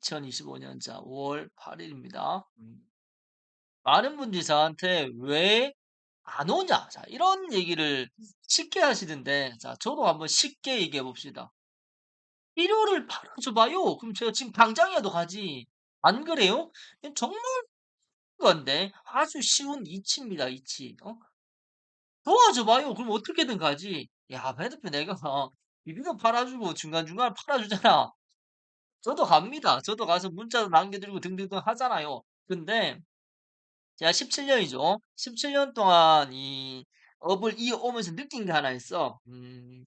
2025년 자 5월 8일입니다. 음. 많은 분들이 저한테 "왜 안 오냐?" 자 이런 얘기를 쉽게 하시던데 자 저도 한번 쉽게 얘기해 봅시다. "필요를 팔아줘 봐요." 그럼 제가 지금 당장이라도 가지. 안 그래요? 정말 건데 아주 쉬운 이치입니다, 이치. 어? "도와줘 봐요." 그럼 어떻게든 가지. 야 배드표 내가 비비고 팔아주고 중간중간 팔아주잖아. 저도 갑니다. 저도 가서 문자도 남겨드리고 등등등 하잖아요. 근데 제가 17 년이죠. 17년 동안 이 업을 이어오면서 느낀 게 하나 있어. 음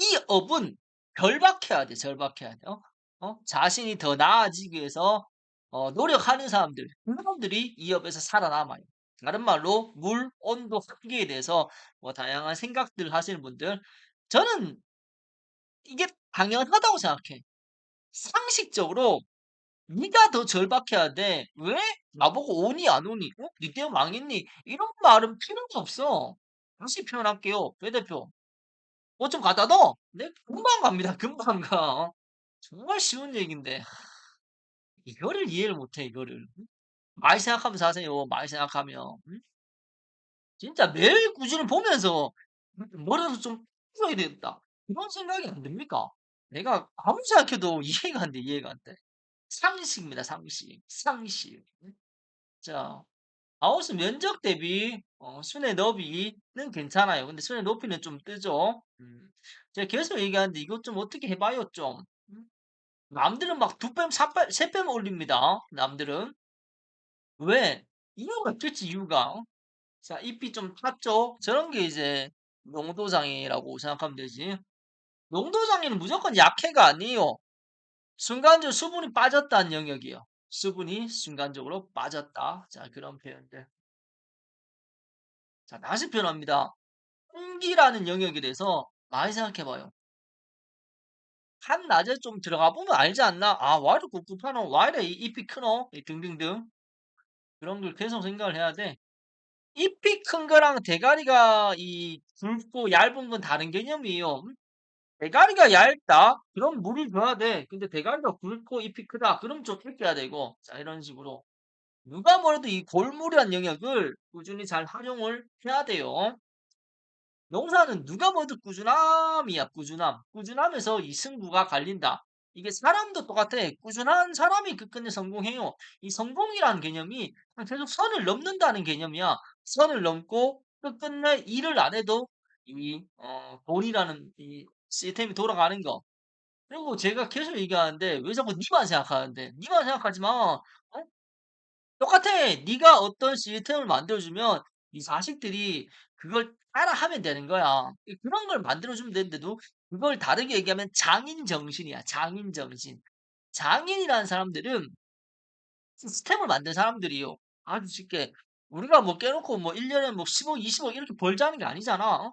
이 업은 절박해야 돼, 절박해야 돼. 어? 어? 자신이 더 나아지기 위해서 어 노력하는 사람들, 그 사람들이 이 업에서 살아남아요. 다른 말로 물, 온도, 환기에 대해서 뭐 다양한 생각들 하시는 분들 저는 이게 당연하다고 생각해. 상식적으로 네가 더 절박해야 돼. 왜? 나보고 오니 안 오니? 어? 니 때문에 망했니? 이런 말은 필요가 없어. 다시 표현할게요. 배 대표. 뭐 좀 갖다 둬. 네? 금방 갑니다. 금방 가. 어? 정말 쉬운 얘기인데 이거를 이해를 못해 이거를. 응? 많이 생각하면서 하세요. 많이 생각하면. 응? 진짜 매일 꾸준히 보면서 뭐라도 좀 풀어야 되겠다. 이런 생각이 안 듭니까? 내가 아무리 생각해도 이해가 안 돼, 이해가 안 돼. 상식입니다, 상식. 상식. 응? 자, 아웃스 면적 대비 어, 순회 너비는 괜찮아요. 근데 순회 높이는 좀 뜨죠. 음. 제가 계속 얘기하는데 이것 좀 어떻게 해봐요, 좀. 음? 남들은 막 두 뺨, 사 뺨, 세 뺨 올립니다. 남들은. 왜? 이유가 있겠지, 이유가. 어? 자, 잎이 좀 탔죠? 저런 게 이제 농도장애라고 생각하면 되지. 농도장애는 무조건 약해가 아니에요. 순간적으로 수분이 빠졌다는 영역이에요. 수분이 순간적으로 빠졌다. 자, 그런 표현들. 자, 다시 표현합니다. 홍기라는 영역에 대해서 많이 생각해 봐요. 한낮에 좀 들어가 보면 알지 않나? 아, 와 이렇게 꿉꿉하노? 와 이래 이 잎이 크노? 이 등등등. 그런 걸 계속 생각을 해야 돼. 잎이 큰 거랑 대가리가 이 굵고 얇은 건 다른 개념이에요. 음? 대가리가 얇다? 그럼 물을 줘야 돼. 근데 대가리가 굵고 잎이 크다? 그럼 좀 뺏겨야 되고. 자, 이런 식으로. 누가 뭐래도 이 골무리한 영역을 꾸준히 잘 활용을 해야 돼요. 농사는 누가 뭐래도 꾸준함이야, 꾸준함. 꾸준함에서 이 승부가 갈린다. 이게 사람도 똑같아. 꾸준한 사람이 끝끝내 성공해요. 이 성공이라는 개념이 계속 선을 넘는다는 개념이야. 선을 넘고 끝끝내 일을 안 해도 이, 어, 돈이라는 이 시스템이 돌아가는 거. 그리고 제가 계속 얘기하는데 왜 자꾸 니만 생각하는데? 니만 생각하지 마. 어? 똑같아. 네가 어떤 시스템을 만들어주면 이 자식들이 그걸 따라하면 되는 거야. 이 그런 걸 만들어주면 되는데도 그걸 다르게 얘기하면 장인 정신이야. 장인 정신. 장인이라는 사람들은 시스템을 만든 사람들이요. 아주 쉽게 우리가 뭐 깨놓고 뭐 1년에 뭐 10억, 20억 이렇게 벌자는 게 아니잖아.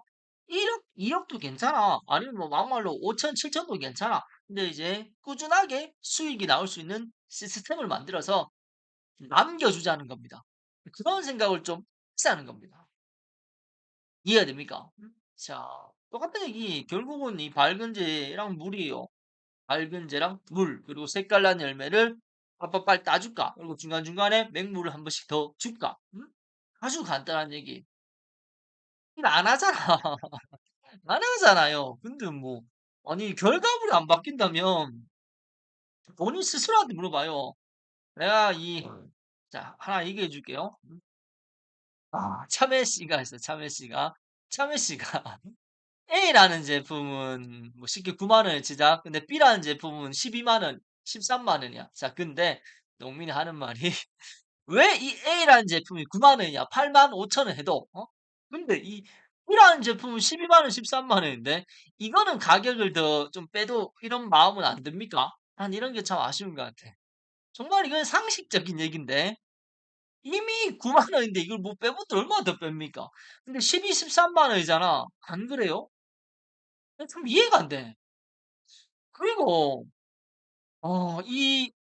어? 1억, 2억도 괜찮아. 아니면 뭐 막말로 5천, 7천도 괜찮아. 근데 이제 꾸준하게 수익이 나올 수 있는 시스템을 만들어서 남겨주자는 겁니다. 그런 생각을 좀 하자는 겁니다. 이해가 됩니까? 음? 자, 똑같은 얘기. 결국은 이 밝은재랑 물이에요. 밝은재랑 물, 그리고 색깔난 열매를 빨빨빨 따줄까? 그리고 중간중간에 맹물을 한 번씩 더 줄까? 음? 아주 간단한 얘기. 안 하잖아. 안 하잖아요. 근데 뭐, 아니, 결과물이 안 바뀐다면 본인 스스로한테 물어봐요. 내가 이, 자, 하나 얘기해 줄게요. 음? 아, 참외 씨가 있어요. 참외 씨가. 참외 씨가 A라는 제품은 뭐 쉽게 9만 원에 제작. 근데 B라는 제품은 12만 원, 13만 원이야. 자, 근데 농민이 하는 말이 왜 이 A라는 제품이 9만 원이냐? 8만 5천 원 해도 어? 근데 이 B라는 제품은 12만 원, 13만 원인데 이거는 가격을 더 좀 빼도 이런 마음은 안 듭니까? 난 이런 게 참 아쉬운 것 같아. 정말 이건 상식적인 얘기인데 이미 9만 원인데 이걸 뭐 빼면 얼마나 더 뺍니까? 근데 12, 13만 원이잖아. 안 그래요? 좀 이해가 안 돼. 그리고 어, 이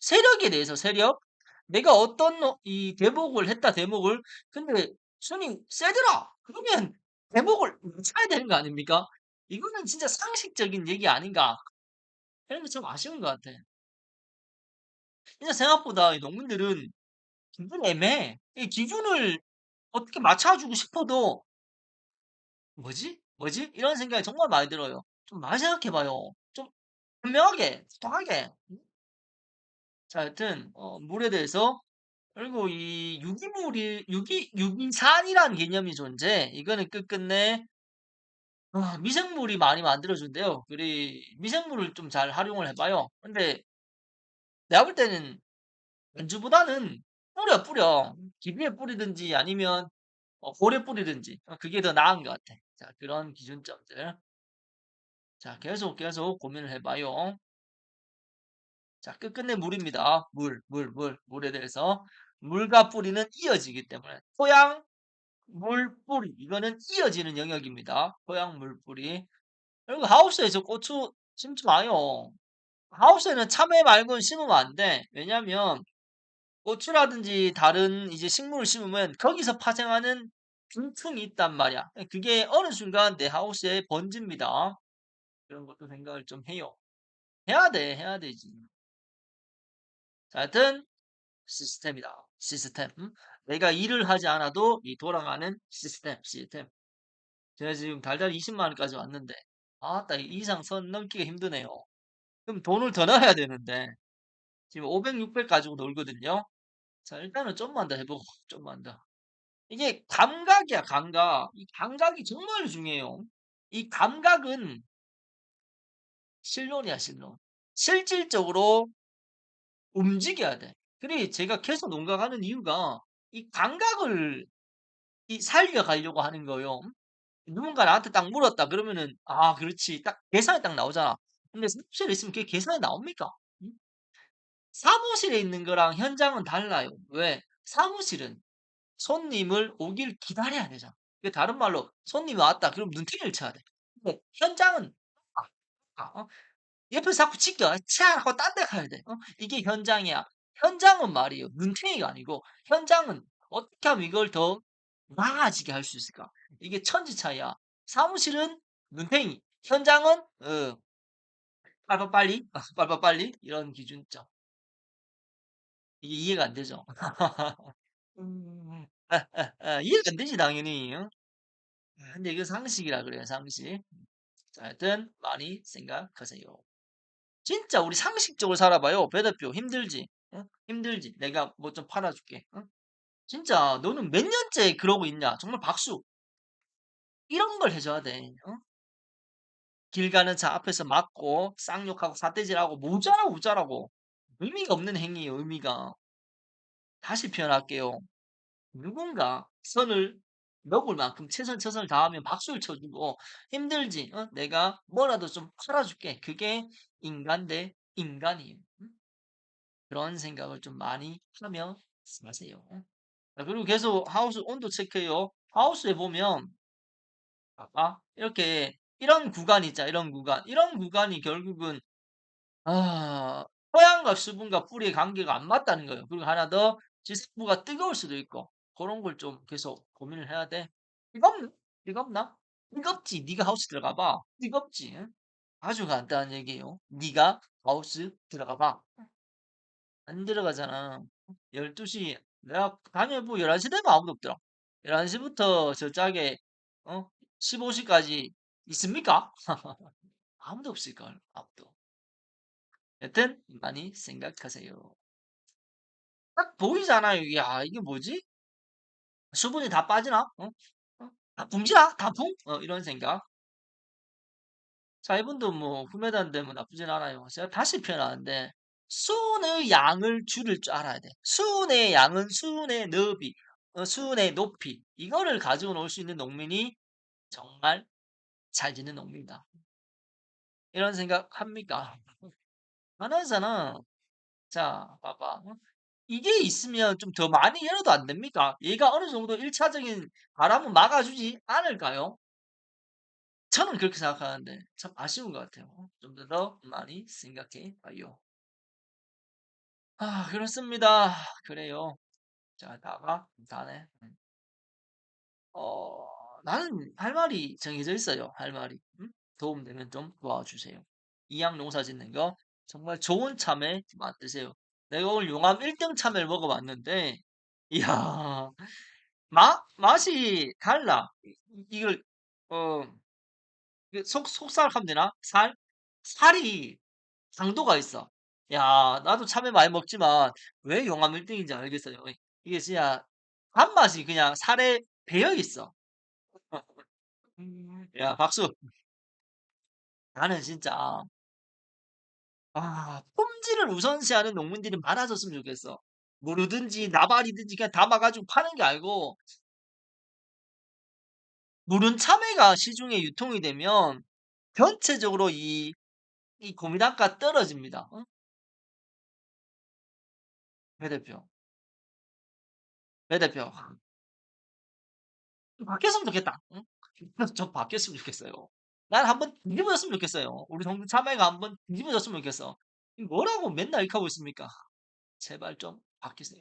세력에 대해서 세력 내가 어떤 어, 이 대목을 했다 대목을 근데 순위 세더라. 그러면 대목을 쳐야 되는 거 아닙니까? 이거는 진짜 상식적인 얘기 아닌가? 이런 게좀 아쉬운 것 같아. 진짜 생각보다 이 농민들은 기준이 애매해. 이 기준을 어떻게 맞춰주고 싶어도 뭐지? 뭐지? 이런 생각이 정말 많이 들어요. 좀 많이 생각해봐요. 좀 현명하게, 똑똑하게. 자, 하여튼 어, 물에 대해서 그리고 이 유기물이 유기 유기산이라는 개념이 존재. 이거는 끝끝내 아, 미생물이 많이 만들어준대요. 그리 미생물을 좀 잘 활용을 해봐요. 근데 내가 볼 때는 연주보다는 뿌려 뿌려 기비에 뿌리든지 아니면 어, 볼에 뿌리든지 어, 그게 더 나은 것 같아. 자 그런 기준점들. 자 계속 계속 고민을 해봐요. 자 끝끝내 물입니다. 물, 물, 물, 물에 대해서 물과 뿌리는 이어지기 때문에 토양, 물, 뿌리 이거는 이어지는 영역입니다. 토양, 물, 뿌리. 그리고 하우스에 서 고추 심지 마요. 하우스에는 참외 말고는 심으면 안 돼. 왜냐면 고추라든지 다른 이제 식물을 심으면 거기서 파생하는 균층이 있단 말이야. 그게 어느 순간 내 하우스에 번집니다. 그런 것도 생각을 좀 해요. 해야 돼, 해야 되지. 자, 하여튼 시스템이다. 시스템. 음? 내가 일을 하지 않아도 이 돌아가는 시스템, 시스템. 제가 지금 달달 20만 원까지 왔는데 아따 이 이상 선 넘기가 힘드네요. 그럼 돈을 더 넣어야 되는데 지금 500, 600 가지고 놀거든요. 자, 일단은 좀만 더 해보고 좀만 더. 이게 감각이야, 감각. 이 감각이 정말 중요해요. 이 감각은 실론이야, 실론. 실질적으로 움직여야 돼. 그래, 제가 계속 농가가는 이유가 이 감각을 이 살려가려고 하는 거예요. 누군가 나한테 딱 물었다 그러면은 아, 그렇지. 딱 계산이 딱 나오잖아. 근데 사무실에 있으면 그게 계산이 나옵니까? 음? 사무실에 있는 거랑 현장은 달라요. 왜? 사무실은 손님을 오길 기다려야 되잖아. 그 다른 말로 손님이 왔다. 그럼 눈탱이를 쳐야 돼. 근데 현장은 아, 아, 어? 옆에서 자꾸 지켜. 차 하고 딴 데 가야 돼. 어? 이게 현장이야. 현장은 말이에요. 눈탱이가 아니고 현장은 어떻게 하면 이걸 더 나아지게 할 수 있을까? 이게 천지 차이야. 사무실은 눈탱이, 현장은 어, 빨리빨리, 빨리빨리 이런 기준점. 이게 이해가 안 되죠? 음, 이해가 안 되지 당연히. 어? 아, 근데 이거 상식이라 그래요, 상식. 자, 하여튼 많이 생각하세요. 진짜 우리 상식적으로 살아봐요. 배대표 힘들지? 어? 힘들지? 내가 뭐 좀 팔아줄게. 어? 진짜 너는 몇 년째 그러고 있냐? 정말 박수. 이런 걸 해줘야 돼. 어? 길 가는 차 앞에서 막고 쌍욕하고 사태질하고 모자라고 모자라고 의미가 없는 행위예요. 의미가. 다시 표현할게요. 누군가 선을 넘을 만큼 최선 최선을 다하면 박수를 쳐주고 힘들지? 어? 내가 뭐라도 좀 팔아줄게. 그게 인간 대 인간이에요. 응? 그런 생각을 좀 많이 하며 사세요. 자, 그리고 계속 하우스 온도 체크해요. 하우스에 보면 봐봐 이렇게 이런 구간 있자 이런 구간 이런 구간이 결국은 아 토양과 수분과 뿌리의 관계가 안 맞다는 거예요. 그리고 하나 더 지상부가 뜨거울 수도 있고 그런 걸 좀 계속 고민을 해야 돼. 뜨겁나? 뜨겁나? 뜨겁지. 네가 하우스 들어가 봐. 뜨겁지. 응? 아주 간단한 얘기예요. 네가 하우스 들어가 봐. 안 들어가잖아. 12시 내가 다녀보 11시 되면 아무도 없더라. 11시부터 저 짝에 어? 15시까지 있습니까? 아무도 없을걸. 아무도. 여튼 많이 생각하세요. 딱 보이잖아요. 야, 이게 뭐지? 수분이 다 빠지나? 어? 어? 다 붕지나? 다 붕? 어, 이런 생각. 자, 이분도 뭐 후메다인데 뭐 나쁘진 않아요. 제가 다시 표현하는데 수은의 양을 줄일 줄 알아야 돼. 수은의 양은 수은의 너비, 어, 수은의 높이 이거를 가지고 놀 수 있는 농민이 정말 잘 짓는 농민이다. 이런 생각 합니까? 안 하잖아. 자, 봐봐. 어? 이게 있으면 좀 더 많이 열어도 안 됩니까? 얘가 어느 정도 1차적인 바람은 막아주지 않을까요? 저는 그렇게 생각하는데 참 아쉬운 것 같아요. 좀더더 많이 생각해 봐요. 아, 그렇습니다. 그래요. 자, 다가 다네. 음. 어, 나는 할 말이 정해져 있어요. 할 말이. 음? 도움되면 좀 도와주세요. 이양 농사 짓는 거 정말 좋은 참외 만드세요. 내가 오늘 용암 1등 참외를 먹어봤는데, 이야, 맛, 맛이 달라. 이- 이걸, 어, 이게 속, 속살 하면 되나? 살? 살이 강도가 있어. 야, 나도 참외 많이 먹지만, 왜 용암 1등인지 알겠어요. 이게 진짜, 단맛이 그냥 살에 배어 있어. 야, 박수. 나는 진짜, 아, 품질을 우선시하는 농민들이 많아졌으면 좋겠어. 무르든지 나발이든지 그냥 담아가지고 파는 게 아니고, 무른 참외가 시중에 유통이 되면 전체적으로 이, 이 고미단가 떨어집니다. 응? 배 대표. 배 대표. 바뀌었으면 좋겠다. 응? 좀 바뀌었으면 좋겠어요. 난 한번 뒤집어졌으면 좋겠어요. 우리 정부 참외가 한번 뒤집어졌으면 좋겠어. 이 뭐라고 맨날 이렇게 하고 있습니까? 제발 좀 바뀌세요.